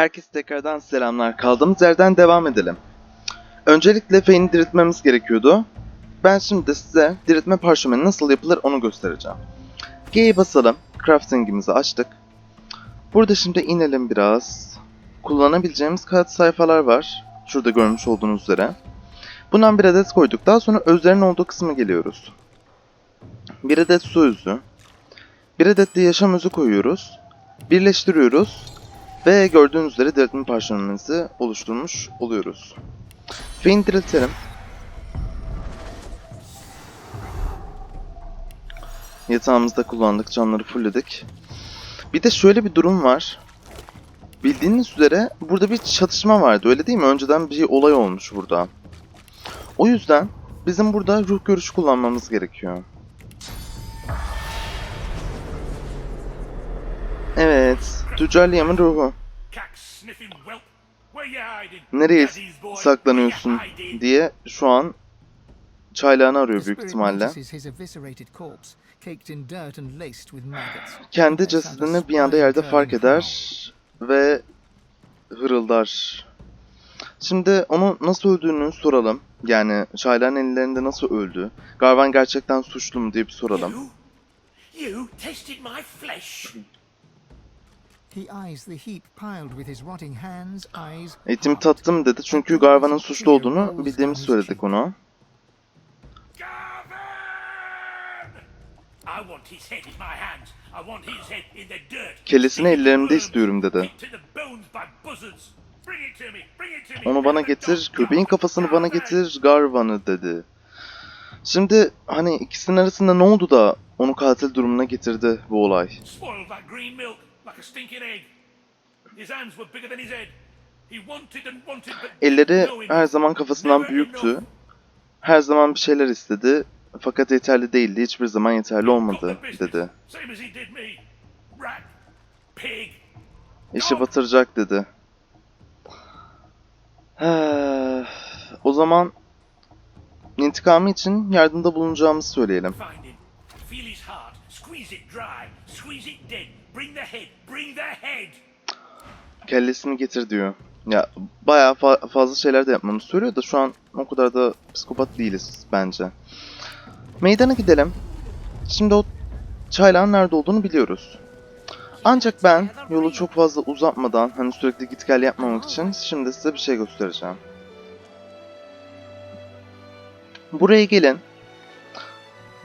Herkese tekrardan selamlar. Kaldığımız yerden devam edelim. Öncelikle Fane'i diriltmemiz gerekiyordu. Ben şimdi de size diriltme parşömeni nasıl yapılır onu göstereceğim. G'ye basalım. Crafting'imizi açtık. Burada şimdi inelim biraz. Kullanabileceğimiz kağıt sayfalar var. Şurada görmüş olduğunuz üzere. Bundan bir adet koyduk. Daha sonra özlerin olduğu kısma geliyoruz. Bir adet su özü. Bir adet de yaşam özü koyuyoruz. Birleştiriyoruz. Ve gördüğünüz üzere diriltme parşömenimizi oluşturmuş oluyoruz. Fein diriltelim. Yatağımızda kullandık, canları fullledik. Bir de şöyle bir durum var. Bildiğiniz üzere burada bir çatışma vardı öyle değil mi? Önceden bir olay olmuş burada. O yüzden bizim burada ruh görüşü kullanmamız gerekiyor. Evet, Tüccar Liam'ın ruhu. Nereye saklanıyorsun where you hiding? diye şu an çaylağını arıyor büyük ihtimalle. Kendi cesedini bir anda yerde fark eder ve hırıldar. Şimdi onu nasıl öldüğünü soralım. Yani çaylağın ellerinde nasıl öldü? Garvan gerçekten suçlu mu diye bir soralım. Etimi tattım dedi çünkü Garvan'ın suçlu olduğunu bildiğimizi söyledik ona. Garvin! I want his head in my hands. I want his head in the dirt. Kellesini ellerimde istiyorum dedi. eat to the bones by buzzards. Bring it to me. Bring it to me. Onu bana getir, köpeğin kafasını bana getir, Garvan'ı dedi. Şimdi hani ikisinin arasında ne oldu da onu katil durumuna getirdi bu olay? Elleri her zaman kafasından büyüktü. Her zaman bir şeyler istedi. Fakat yeterli değildi. Hiçbir zaman yeterli olmadı dedi. İşi batıracak dedi. He, o zaman intikamı için yardımda bulunacağımızı söyleyelim. Feel his heart. Squeeze it dry. Squeeze it dead. Bring the head. Kellesini getir diyor. Ya bayağı fa- fazla şeyler de yapmamızı söylüyor da şu an o kadar da psikopat değiliz bence. Meydana gidelim. Şimdi o çaylağın nerede olduğunu biliyoruz. Ancak ben yolu çok fazla uzatmadan hani sürekli git gel yapmamak için şimdi size bir şey göstereceğim. Buraya gelin.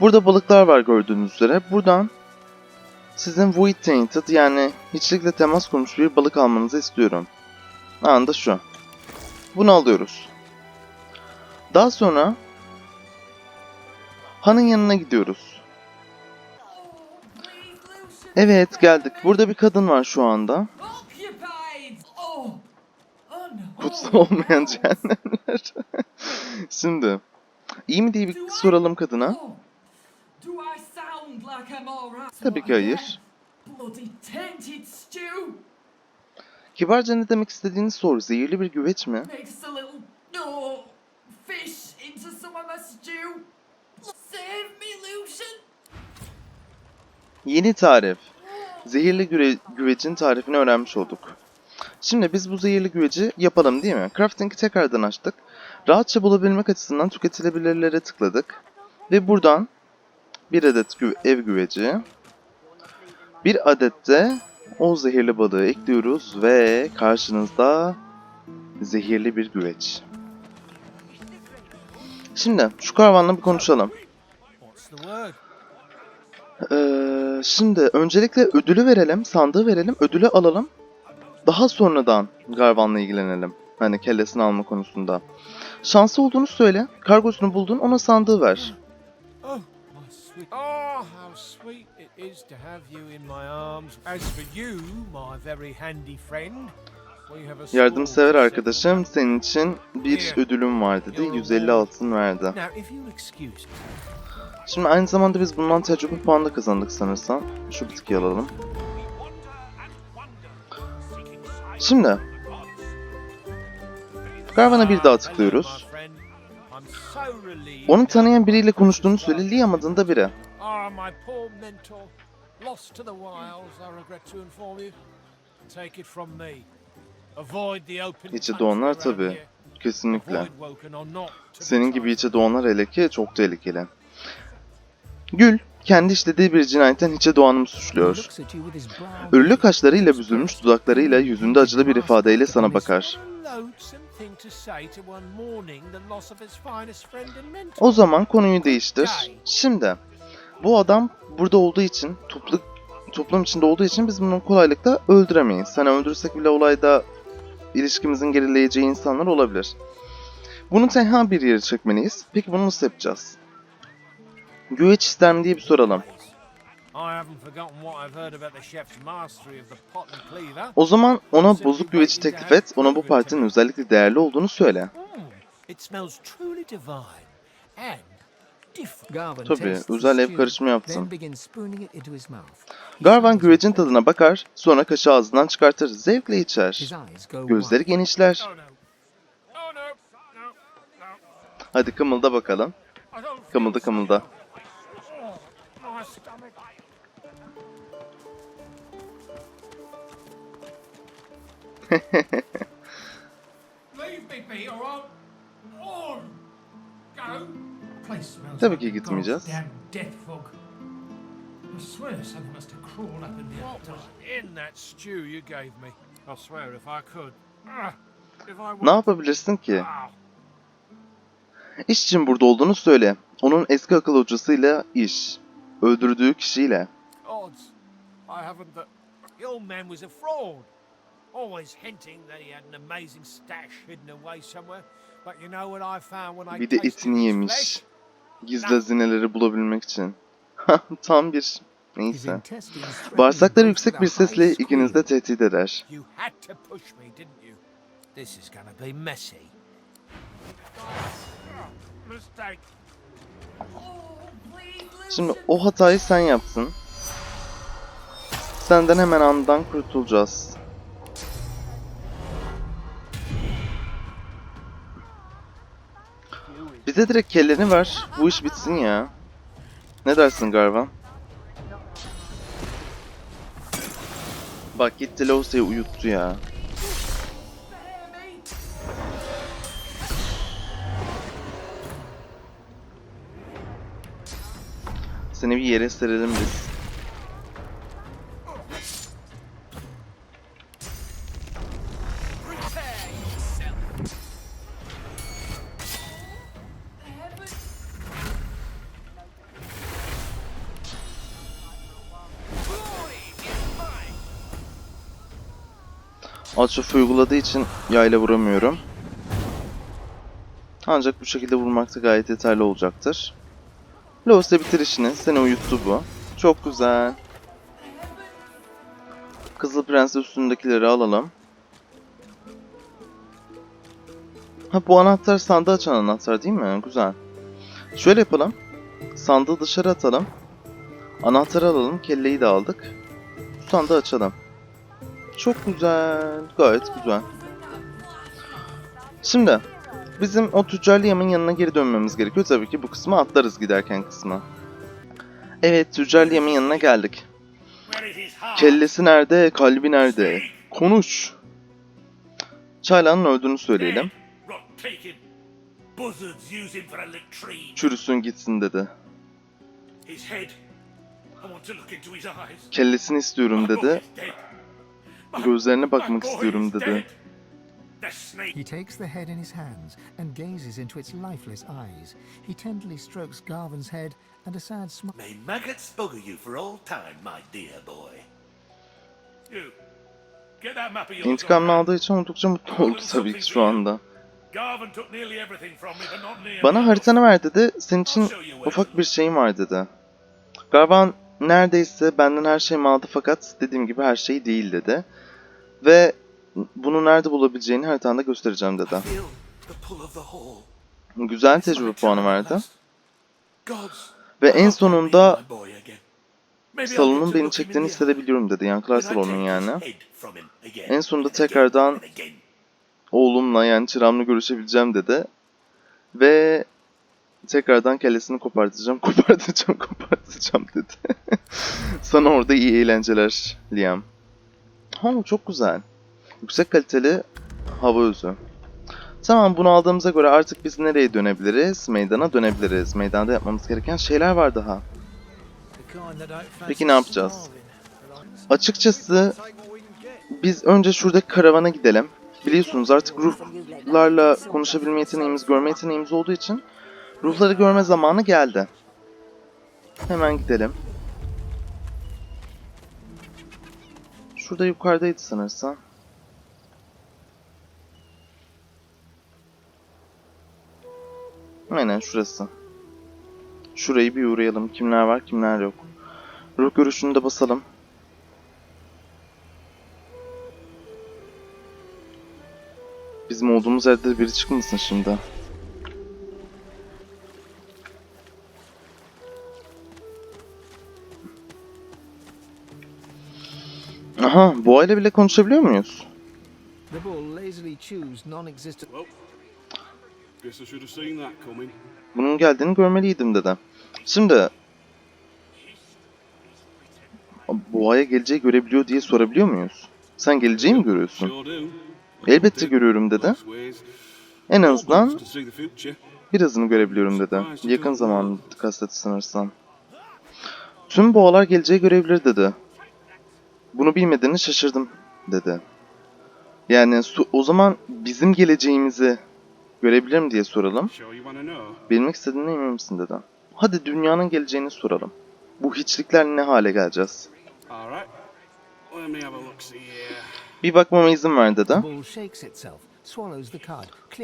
Burada balıklar var gördüğünüz üzere. Buradan sizin Void Tainted yani hiçlikle temas kurmuş bir balık almanızı istiyorum. Anda şu. Bunu alıyoruz. Daha sonra Han'ın yanına gidiyoruz. Evet geldik. Burada bir kadın var şu anda. Kutsal olmayan cehennemler. Şimdi iyi mi diye bir soralım kadına. Tabii ki hayır. Kibarca ne demek istediğini sor. Zehirli bir güveç mi? Yeni tarif. Zehirli güre- güvecin tarifini öğrenmiş olduk. Şimdi biz bu zehirli güveci yapalım değil mi? Crafting'i tekrardan açtık. Rahatça bulabilmek açısından tüketilebilirlere tıkladık. Ve buradan bir adet gü- ev güveci, bir adet de o zehirli balığı ekliyoruz ve karşınızda zehirli bir güveç. Şimdi şu karvanla bir konuşalım. Ee, şimdi öncelikle ödülü verelim, sandığı verelim, ödülü alalım. Daha sonradan Garvan'la ilgilenelim. Hani kellesini alma konusunda. Şanslı olduğunu söyle, kargosunu buldun, ona sandığı ver. Oh, sweet. Oh, how sweet it is to have you in my arms. As for you, my very handy friend, we have a Yardımsever arkadaşım, senin için bir ödülüm var dedi. 150 altın verdi. Şimdi aynı zamanda biz bundan tecrübe puanı da kazandık sanırsam. Şu bitkiyi alalım. Şimdi Garvan'a bir daha tıklıyoruz. Onu tanıyan biriyle konuştuğunu söyle, Liam adında biri. Ah, my poor mentor, lost to the wilds, I regret to inform you. Take it from me. Avoid the open İçi country doğanlar here. Kesinlikle. Senin gibi içe doğanlar hele ki çok tehlikeli. Gül, kendi işlediği bir cinayetten içe doğanı He suçluyor. Ölülü kaşlarıyla büzülmüş dudaklarıyla yüzünde acılı bir ifadeyle sana bakar. O zaman konuyu değiştir. Şimdi, bu adam burada olduğu için, topluluk, toplum içinde olduğu için biz bunu kolaylıkla öldüremeyiz. Hani öldürsek bile olayda ilişkimizin gerileyeceği insanlar olabilir. Bunu tenha bir yere çekmeliyiz. Peki bunu nasıl yapacağız? Güveç ister mi diye bir soralım. O zaman ona bozuk güveci teklif et, ona bu partinin özellikle değerli olduğunu söyle. Hmm, Tabii, özel ev karışımı mouth. Garvan güvecin tadına bakar, sonra kaşığı ağzından çıkartır, zevkle içer. Gözleri genişler. Oh. Oh. Hadi kımılda bakalım. Kımılda kımılda. Tabii like ki gitmeyeceğiz. goddamn death fog. I swear something must have crawled up in the What was in that stew you gave me? I swear if I could. Ah, if I Ne yapabilirsin ki? Ah, İş için burada olduğunu söyle. Onun eski akıl hocasıyla iş. Öldürdüğü kişiyle. odds. I haven't the. The old man was a fraud. Bir de etini yemiş. Gizli hazineleri bulabilmek için. Tam bir... Neyse. Bağırsakları yüksek bir sesle ikiniz de tehdit eder. Şimdi o hatayı sen yaptın. Senden hemen andan kurtulacağız. Bize direkt kelleni ver. Bu iş bitsin ya. Ne dersin Garvan? Bak gitti Losey'i uyuttu ya. Seni bir yere serelim biz. Alçof uyguladığı için yayla vuramıyorum. Ancak bu şekilde vurmakta gayet yeterli olacaktır. Lose bitir işini. Seni uyuttu bu. Çok güzel. Kızıl Prens üstündekileri alalım. Ha bu anahtar sandığı açan anahtar değil mi? Güzel. Şöyle yapalım. Sandığı dışarı atalım. Anahtarı alalım. Kelleyi de aldık. Bu sandığı açalım. Çok güzel. Gayet güzel. Şimdi bizim o tüccar Liam'ın yanına geri dönmemiz gerekiyor. Tabii ki bu kısmı atlarız giderken kısmı. Evet tüccar Liam'ın yanına geldik. Kellesi nerede? Kalbi nerede? Konuş. Çayla'nın öldüğünü söyleyelim. Çürüsün gitsin dedi. Kellesini istiyorum dedi. Gözlerine bakmak istiyorum is dedi. He takes the head in his hands and gazes into its lifeless eyes. He tenderly strokes Garvin's head, and a sad smile May maggots bugger you for all time, my dear boy. You. Get that map of yours. İntikamını aldığı için oldukça mutlu oldu tabii ki şu anda. Garvin took nearly everything from me, but not near Bana haritanı ver dedi. Senin için ufak bir şeyim var dedi. Garvan neredeyse benden her şeyimi aldı fakat dediğim gibi her şey değil dedi. Ve bunu nerede bulabileceğini haritanda göstereceğim dedi. Güzel tecrübe puanı verdi. Ve en sonunda salonun beni çektiğini hissedebiliyorum dedi. Yankılar salonun yani. En sonunda tekrardan oğlumla yani çıramla görüşebileceğim dedi. Ve tekrardan kellesini kopartacağım, kopartacağım, kopartacağım dedi. Sana orada iyi eğlenceler Liam. Ha çok güzel. Yüksek kaliteli hava özü. Tamam bunu aldığımıza göre artık biz nereye dönebiliriz? Meydana dönebiliriz. Meydanda yapmamız gereken şeyler var daha. Peki ne yapacağız? Açıkçası biz önce şuradaki karavana gidelim. Biliyorsunuz artık ruhlarla konuşabilme yeteneğimiz, görme yeteneğimiz olduğu için ruhları görme zamanı geldi. Hemen gidelim. Şurada yukarıdaydı sanırsam. Aynen şurası. Şurayı bir uğrayalım. Kimler var kimler yok. Ruh görüşünü de basalım. Bizim olduğumuz yerde biri çıkmasın şimdi. Aha, boğayla bile konuşabiliyor muyuz? The bull lazily chews non-existent. Guess I should have seen that coming. Bunun geldiğini görmeliydim dedi. Şimdi boğaya geleceği görebiliyor diye sorabiliyor muyuz? Sen geleceği mi görüyorsun? Elbette görüyorum dedi. Ways. En azından birazını görebiliyorum dedi. Yakın zaman kastetti sanırsam. Tüm boğalar geleceği görebilir dedi. Bunu bilmediğini şaşırdım dedi. Yani o zaman bizim geleceğimizi görebilir mi diye soralım. Bilmek istediğine emin misin dedi. Hadi dünyanın geleceğini soralım. Bu hiçliklerle ne hale geleceğiz? Bir bakmama izin ver dedi.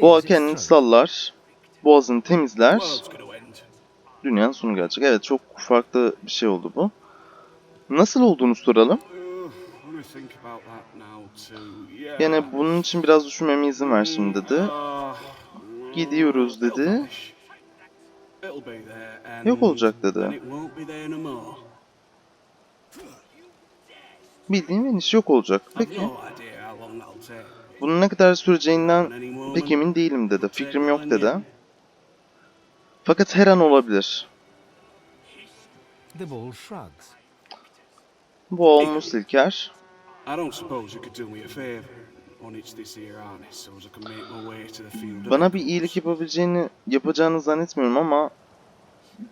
Boğa kendini sallar, boğazını temizler, dünyanın sonu gelecek. Evet çok farklı bir şey oldu bu. Nasıl olduğunu soralım. Yani bunun için biraz düşünmeme izin ver şimdi dedi. Ah, Gidiyoruz dedi. Yok olacak dedi. Bildiğin veniş yok olacak. Peki. Bunun ne kadar süreceğinden pek emin değilim dedi. Fikrim yok dedi. Fakat her an olabilir. Boğa omuz silker. I don't suppose you could do me a favour on each this here harness so as I can make my way to the field. Bana bir iyilik yapabileceğini yapacağını zannetmiyorum ama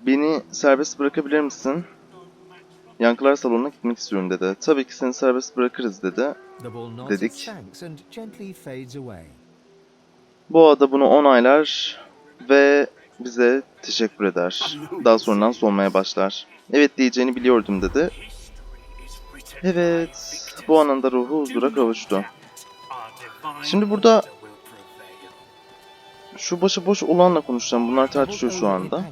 beni serbest bırakabilir misin? Yankılar salonuna gitmek istiyorum dedi. Tabii ki seni serbest bırakırız dedi. Dedik. its thanks and gently fades away. Boğa da bunu onaylar ve bize teşekkür eder. Daha sonradan solmaya başlar. Evet diyeceğini biliyordum dedi. Evet, bu anında ruhu huzura kavuştu. Şimdi burada şu başıboş olanla konuşacağım. Bunlar tartışıyor şu anda.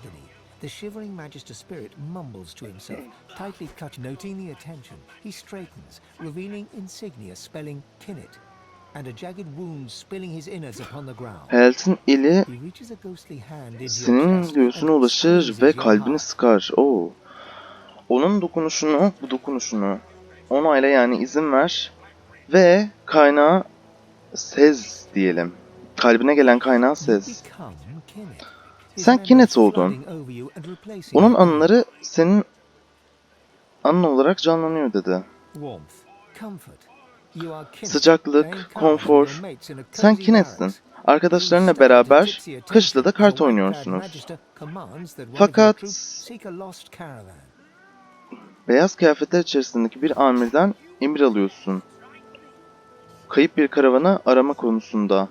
The shivering Magister Spirit mumbles to himself, tightly clutch noting the attention. He straightens, revealing insignia spelling Kinnit, and a jagged wound spilling his innards upon the ground. Helt'in eli senin göğsüne ulaşır ve kalbini sıkar. Oo. Onun dokunuşunu, bu dokunuşunu onayla yani izin ver ve kaynağı sez diyelim. Kalbine gelen kaynağı sez. Sen Kinnit oldun. Onun anıları senin anın olarak canlanıyor dedi. Sıcaklık, konfor. Sen barracks. Arkadaşlarınla beraber kışla da kart oynuyorsunuz. Fakat beyaz kıyafetler içerisindeki bir amirden emir alıyorsun. Kayıp bir karavanı arama konusunda.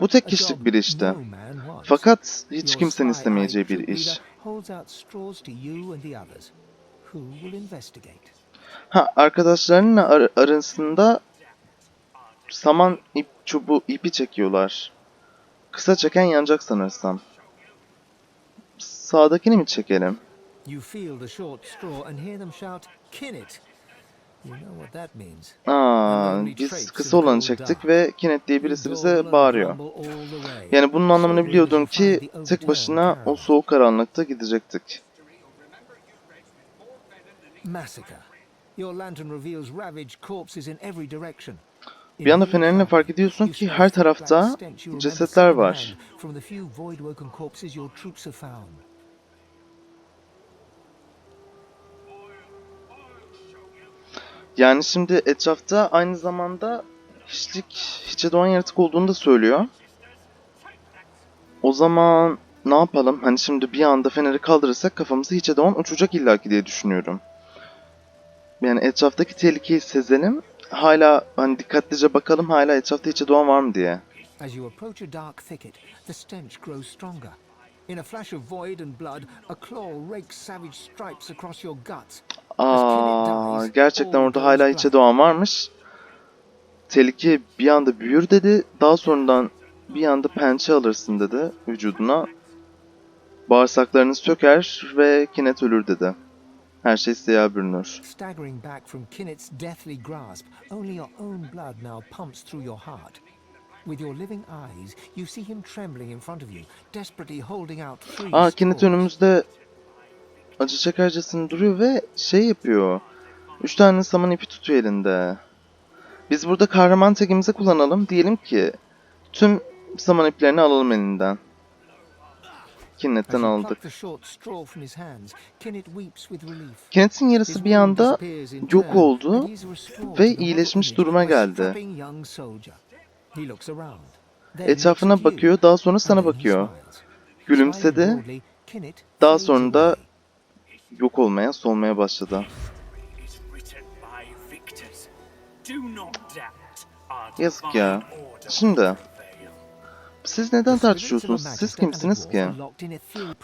Bu tek kişilik bir işti. Fakat hiç kimsenin istemeyeceği bir iş. Ha arkadaşlarınla ar- arasında saman ip çubuğu ipi çekiyorlar. Kısa çeken yanacak sanırsam. Sağdakini mi çekelim? You feel the short straw and hear them shout, Kinnit! You know what that means. Aa, biz kısa olanı çektik ve Kinet diye birisi bize bağırıyor. Yani bunun anlamını biliyordum ki tek başına o soğuk karanlıkta gidecektik. Massacre. Your lantern reveals ravaged corpses in every direction. Bir anda fenerinle fark ediyorsun ki her tarafta cesetler var. Yani şimdi etrafta aynı zamanda hiçlik, hiçe doğan yaratık olduğunu da söylüyor. O zaman ne yapalım? Hani şimdi bir anda feneri kaldırırsak kafamızı hiçe doğan uçacak illaki diye düşünüyorum. Yani etraftaki tehlikeyi sezelim. Hala hani dikkatlice bakalım hala etrafta hiçe doğan var mı diye. As you approach a dark thicket, the stench grows stronger. In a flash of void and blood, a claw rakes savage stripes across your guts. Aa, gerçekten orada hala içe doğan varmış. Tehlike bir anda büyür dedi. Daha sonradan bir anda pençe alırsın dedi vücuduna. Bağırsaklarını söker ve kinet ölür dedi. Her şey siyaha bürünür. Staggering back from Kinnet's deathly grasp, only your own blood now pumps through your heart. With your living eyes, you see him trembling in front of you, desperately holding out three Aa kinet straws. önümüzde acı çekercesine duruyor ve şey yapıyor. Üç tane saman ipi tutuyor elinde. Biz burada kahraman tekimizi kullanalım. Diyelim ki tüm saman iplerini alalım elinden. You aldık. His yarısı bir anda yok oldu ve iyileşmiş duruma geldi. Etrafına bakıyor, daha sonra sana bakıyor. Gülümsedi, daha sonra da. Yok olmaya, solmaya başladı. Yazık ya. Şimdi siz neden tartışıyorsunuz? Siz kimsiniz ki?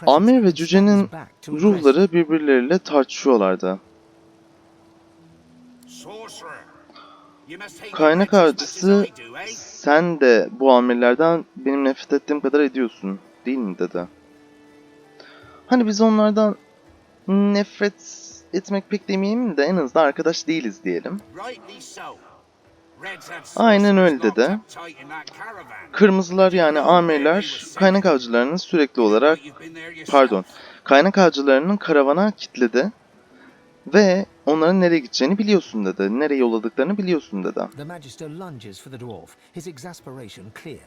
Amir ve cücenin ruhları birbirleriyle tartışıyorlardı. Kaynak avcısı eh? sen de bu amirlerden benim nefret ettiğim kadar ediyorsun değil mi dedi. Hani biz onlardan nefret etmek pek demeyeyim de en azından arkadaş değiliz diyelim. Aynen öyle dedi. Kırmızılar yani amirler kaynak avcılarını sürekli olarak pardon kaynak avcılarının karavana kilitledi ve onların nereye gideceğini biliyorsun dedi. Nereye yolladıklarını biliyorsun dedi. The Magister lunges for the dwarf, his exasperation clear.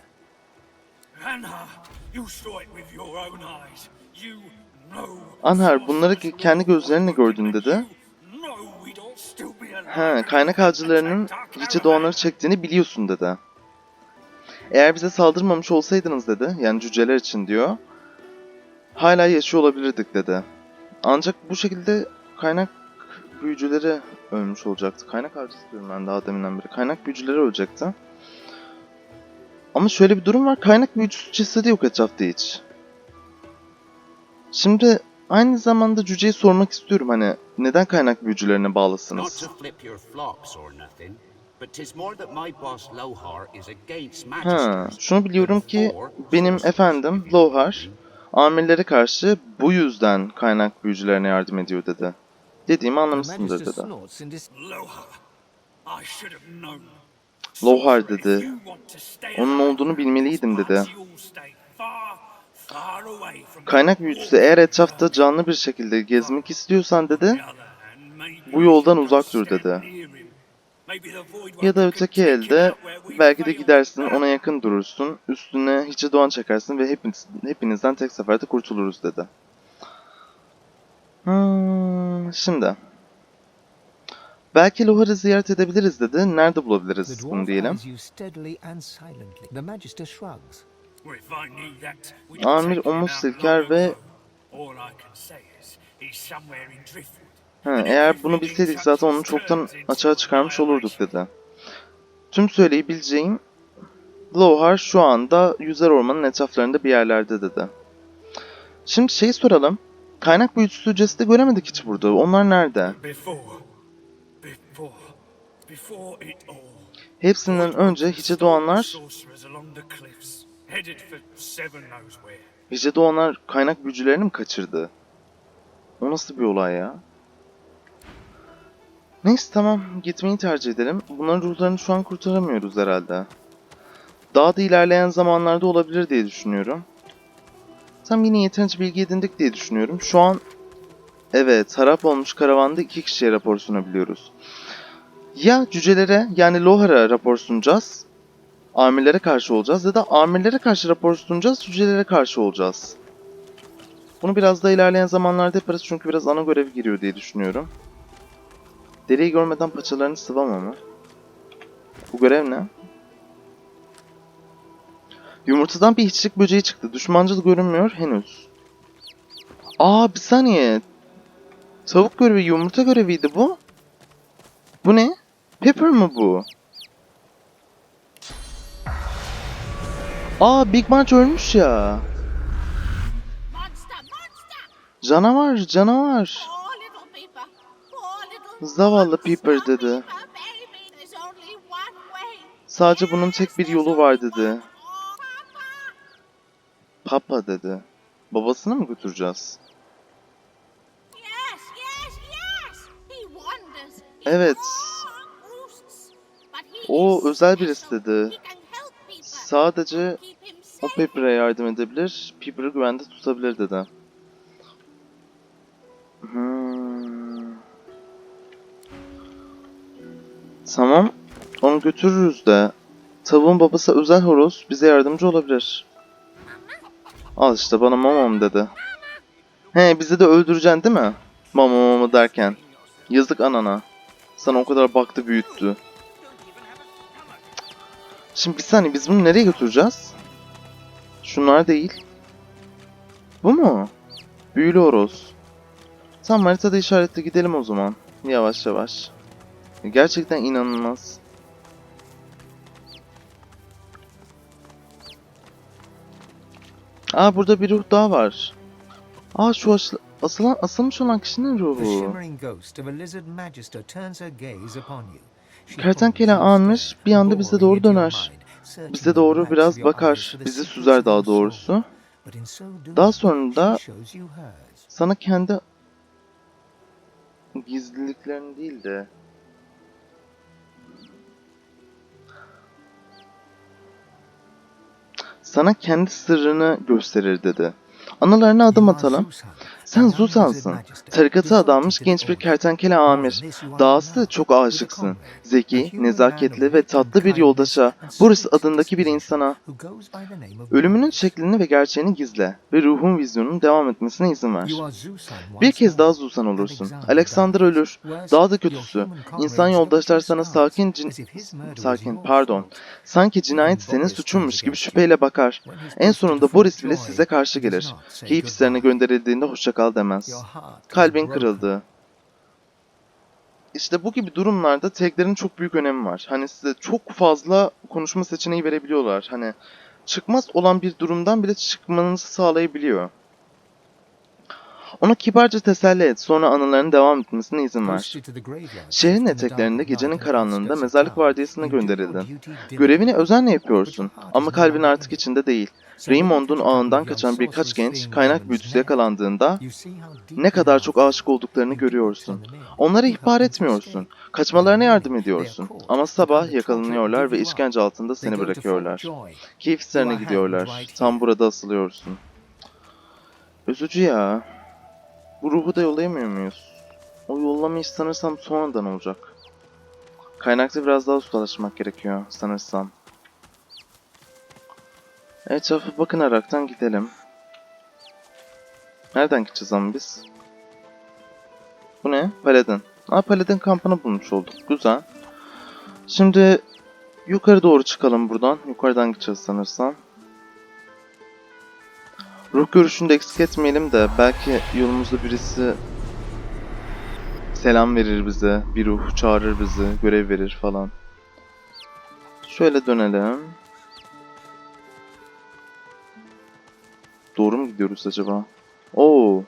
Anna, you saw it with your own eyes. You. Anhar bunları kendi gözlerinle gördün dedi. He, kaynak avcılarının hiçe doğanları çektiğini biliyorsun dedi. Eğer bize saldırmamış olsaydınız dedi, yani cüceler için diyor, hala yaşıyor olabilirdik dedi. Ancak bu şekilde kaynak büyücüleri ölmüş olacaktı. Kaynak avcısı diyorum ben daha deminden beri. Kaynak büyücüleri ölecekti. Ama şöyle bir durum var, kaynak büyücüsü cesedi yok etrafta hiç. Şimdi aynı zamanda cüceyi sormak istiyorum hani neden kaynak büyücülerine bağlısınız? Ha, şunu biliyorum ki benim efendim Lohar amirlere karşı bu yüzden kaynak büyücülerine yardım ediyor dedi. Dediğimi anlamışsındır dedi. Lohar, dedi. Onun olduğunu bilmeliydim dedi. Kaynak büyücüsü eğer etrafta canlı bir şekilde gezmek istiyorsan dedi, bu yoldan uzak dur dedi. Ya da öteki elde belki de gidersin ona yakın durursun, üstüne hiçe doğan çekersin ve hepiniz, hepinizden tek seferde kurtuluruz dedi. Hmm, şimdi. Belki Lohar'ı ziyaret edebiliriz dedi. Nerede bulabiliriz bunu diyelim. Amir omuz silker ve Ha, eğer bunu bilseydik zaten onu çoktan açığa çıkarmış olurduk dedi. Tüm söyleyebileceğim Lohar şu anda Yüzer Orman'ın etraflarında bir yerlerde dedi. Şimdi şeyi soralım. Kaynak büyücüsü cesedi göremedik hiç burada. Onlar nerede? Hepsinden önce hiçe doğanlar, Hiçe doğanlar kaynak büyücülerini mi kaçırdı? O nasıl bir olay ya? Neyse tamam gitmeyi tercih edelim. Bunların ruhlarını şu an kurtaramıyoruz herhalde. Daha da ilerleyen zamanlarda olabilir diye düşünüyorum. Tam yine yeterince bilgi edindik diye düşünüyorum. Şu an evet harap olmuş karavanda iki kişiye rapor sunabiliyoruz. Ya cücelere yani Lohar'a rapor sunacağız. Amirlere karşı olacağız ya da amirlere karşı rapor sunacağız, cücelere karşı olacağız. Bunu biraz da ilerleyen zamanlarda yaparız çünkü biraz ana görev giriyor diye düşünüyorum. Deriyi görmeden paçalarını sıvama mı? Bu görev ne? Yumurtadan bir hiçlik böceği çıktı. Düşmancıl görünmüyor henüz. Aa bir saniye. Tavuk görevi yumurta göreviydi bu. Bu ne? Pepper mı bu? Aa Big March ölmüş ya. Canavar, canavar. Zavallı monster dedi. Sadece bunun tek bir yolu var dedi. Papa. Dedi. Babasını mı götüreceğiz? Evet. O özel birisi dedi. Sadece o. Pepper'e yardım edebilir, Pepper'ı güvende tutabilir dedi. Hmm. Tamam, onu götürürüz de. Tavuğun babası özel horoz bize yardımcı olabilir. Al işte bana mamam dedi. He bizi de öldüreceksin değil mi? Mama mama derken. Yazık anana. Sana o kadar baktı büyüttü. Şimdi bir saniye biz bunu nereye götüreceğiz? Şunlar değil. Bu mu? Büyülü horoz. Tamam haritada işaretli gidelim o zaman. Yavaş yavaş. Gerçekten inanılmaz. Aa burada bir ruh daha var. Aa şu asıl, asılan, asılmış olan kişinin ruhu. Kertenkele anmış, bir anda bize doğru döner. Bize doğru biraz bakar. Bizi süzer daha doğrusu. Daha sonra da sana kendi gizliliklerini değil de sana kendi sırrını gösterir dedi. Analarına adım atalım. Sen a young Zusan'sın. lizard magister, Tarikatı devoted adanmış genç bir kertenkele amir. Dahası now çok aşıksın. Zeki, nezaketli ve tatlı bir yoldaşa Boris adındaki bir insana ölümünün şeklini ve gerçeğini gizle ve ruhun vizyonunun devam etmesine izin ver. Bir kez daha Zusan olursun. Alexander ölür. Daha da kötüsü. İnsan yoldaşlar sana sakin cin... Sakin, pardon. Sanki cinayet senin suçunmuş gibi şüpheyle bakar. En sonunda Boris bile size karşı gelir. Keyif hislerine gönderildiğinde hoşçakal demez. Kalbin kırıldı. İşte bu gibi durumlarda taglerin çok büyük önemi var. Hani size çok fazla konuşma seçeneği verebiliyorlar. Hani çıkmaz olan bir durumdan bile çıkmanızı sağlayabiliyor. Onu kibarca teselli et, sonra anılarının devam etmesine izin ver. Şehrin eteklerinde gecenin karanlığında mezarlık vardiyasına gönderildin. Görevini özenle yapıyorsun ama kalbin artık içinde değil. Raymond'un ağından kaçan birkaç genç kaynak büyücüsü yakalandığında ne kadar çok aşık olduklarını görüyorsun. Onlara ihbar etmiyorsun. Kaçmalarına yardım ediyorsun. Ama sabah yakalanıyorlar ve işkence altında seni bırakıyorlar. Keyif gidiyorlar. Tam burada asılıyorsun. Üzücü ya. Bu ruhu da yollayamıyor muyuz? O yollamayı sanırsam sonradan olacak. Kaynakta biraz daha ustalaşmak gerekiyor sanırsam. Etrafa bakınaraktan gidelim. Nereden gideceğiz ama biz? Bu ne? Paladin. Aa Paladin kampını bulmuş olduk. Güzel. Şimdi yukarı doğru çıkalım buradan. Yukarıdan gideceğiz sanırsam. Ruh görüşünü de eksik etmeyelim de belki yolumuzda birisi selam verir bize, bir ruh çağırır bizi, görev verir falan. Şöyle dönelim. Doğru mu gidiyoruz acaba? Oo.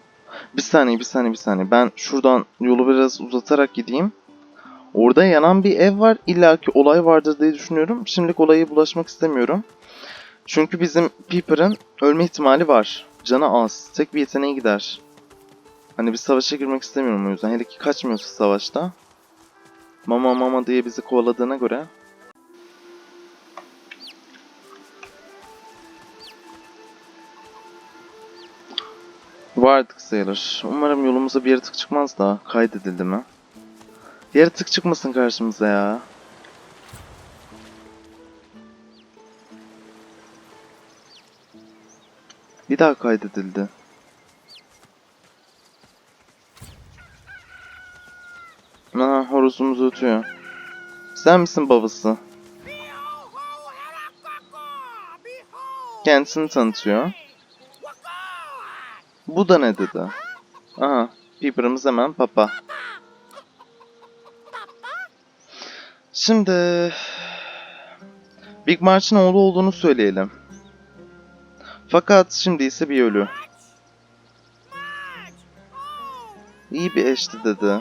Bir saniye, bir saniye, bir saniye. Ben şuradan yolu biraz uzatarak gideyim. Orada yanan bir ev var. İlla ki olay vardır diye düşünüyorum. Şimdilik olaya bulaşmak istemiyorum. Çünkü bizim Peeper'ın ölme ihtimali var. Canı az. Tek bir yeteneği gider. Hani bir savaşa girmek istemiyorum o yüzden. Hele ki kaçmıyorsa savaşta. Mama mama diye bizi kovaladığına göre. Vardık sayılır. Umarım yolumuza bir yaratık çıkmaz da kaydedildi mi? Yaratık çıkmasın karşımıza ya. Bir daha kaydedildi. Ha, horoz Horozumuz ötüyor. Sen misin babası? Kendisini tanıtıyor. Bu da ne dedi? Aha, Piper'ımız hemen papa. Şimdi... Big March'ın oğlu olduğunu söyleyelim. Fakat şimdi ise bir ölü. İyi bir eşti dedi.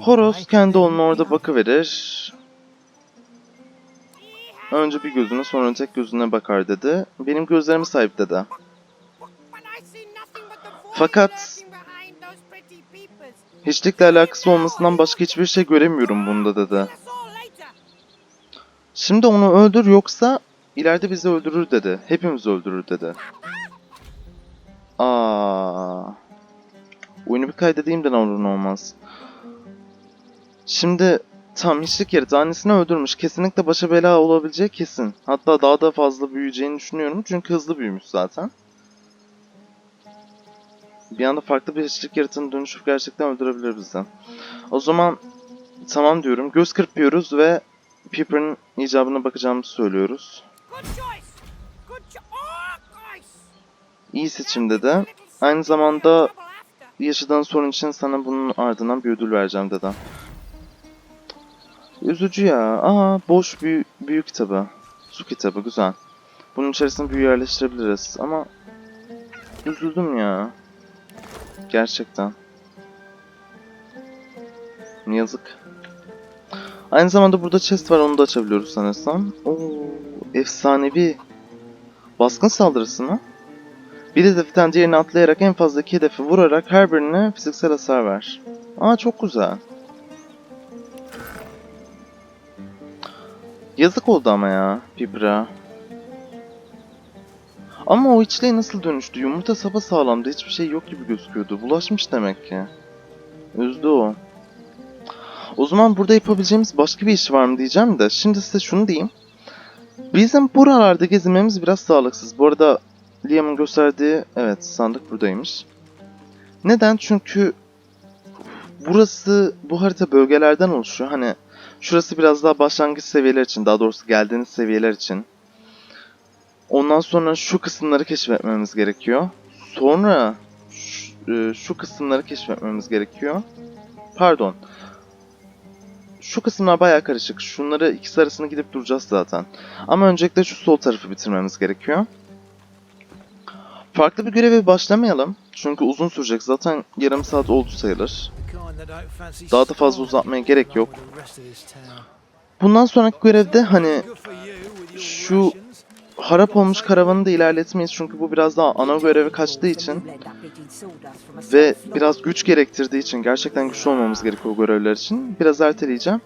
Horoz kendi oğluna orada bakıverir. Önce bir gözüne sonra tek gözüne bakar dedi. Benim gözlerime sahip dedi. Fakat hiçlikle alakası olmasından başka hiçbir şey göremiyorum bunda dedi. Şimdi onu öldür yoksa ileride bizi öldürür dedi. Hepimizi öldürür dedi. Aa. Oyunu bir kaydedeyim de ne olur ne olmaz. Şimdi tam hiçlik yeri annesini öldürmüş. Kesinlikle başa bela olabileceği kesin. Hatta daha da fazla büyüyeceğini düşünüyorum. Çünkü hızlı büyümüş zaten. Bir anda farklı bir hiçlik yaratığını dönüşüp gerçekten öldürebilir bizi. O zaman tamam diyorum. Göz kırpıyoruz ve Piper'ın icabına bakacağımızı söylüyoruz. İyi seçim dedi. Aynı zamanda yaşadığın sorun için sana bunun ardından bir ödül vereceğim dedi. Üzücü ya. Aa boş büyü, büyü kitabı. Su kitabı güzel. Bunun içerisine büyü yerleştirebiliriz ama üzüldüm ya. Gerçekten. Yazık. Aynı zamanda burada chest var onu da açabiliyoruz sanırsam. Oo, efsanevi. Baskın saldırısı mı? Bir hedeften diğerine atlayarak en fazla iki hedefi vurarak her birine fiziksel hasar ver. Aa çok güzel. Yazık oldu ama ya Piper'a. Ama o içliğe nasıl dönüştü? Yumurta sapa sağlamdı. Hiçbir şey yok gibi gözüküyordu. Bulaşmış demek ki. Üzdü o. O zaman burada yapabileceğimiz başka bir iş var mı diyeceğim de. Şimdi size şunu diyeyim. Bizim buralarda gezinmemiz biraz sağlıksız. Bu arada Liam'ın gösterdiği evet sandık buradaymış. Neden? Çünkü burası bu harita bölgelerden oluşuyor. Hani şurası biraz daha başlangıç seviyeler için daha doğrusu geldiğiniz seviyeler için. Ondan sonra şu kısımları keşfetmemiz gerekiyor. Sonra şu, e, şu kısımları keşfetmemiz gerekiyor. Pardon. Şu kısımlar bayağı karışık. Şunları ikisi arasında gidip duracağız zaten. Ama öncelikle şu sol tarafı bitirmemiz gerekiyor. Farklı bir göreve başlamayalım. Çünkü uzun sürecek. Zaten yarım saat oldu sayılır. Daha da fazla uzatmaya gerek yok. Bundan sonraki görevde hani şu harap olmuş karavanı da ilerletmeyiz. Çünkü bu biraz daha ana göreve kaçtığı için ve biraz güç gerektirdiği için gerçekten güçlü olmamız gerekiyor o görevler için. Biraz erteleyeceğim.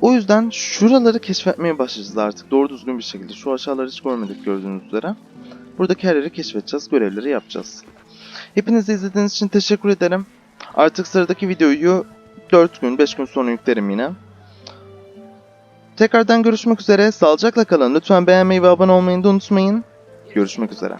O yüzden şuraları keşfetmeye başlayacağız artık doğru düzgün bir şekilde. Şu aşağıları hiç görmedik gördüğünüz üzere. Buradaki her yeri keşfedeceğiz, görevleri yapacağız. Hepinize izlediğiniz için teşekkür ederim. Artık sıradaki videoyu 4 gün, 5 gün sonra yüklerim yine. Tekrardan görüşmek üzere. Sağlıcakla kalın. Lütfen beğenmeyi ve abone olmayı da unutmayın. Görüşmek üzere.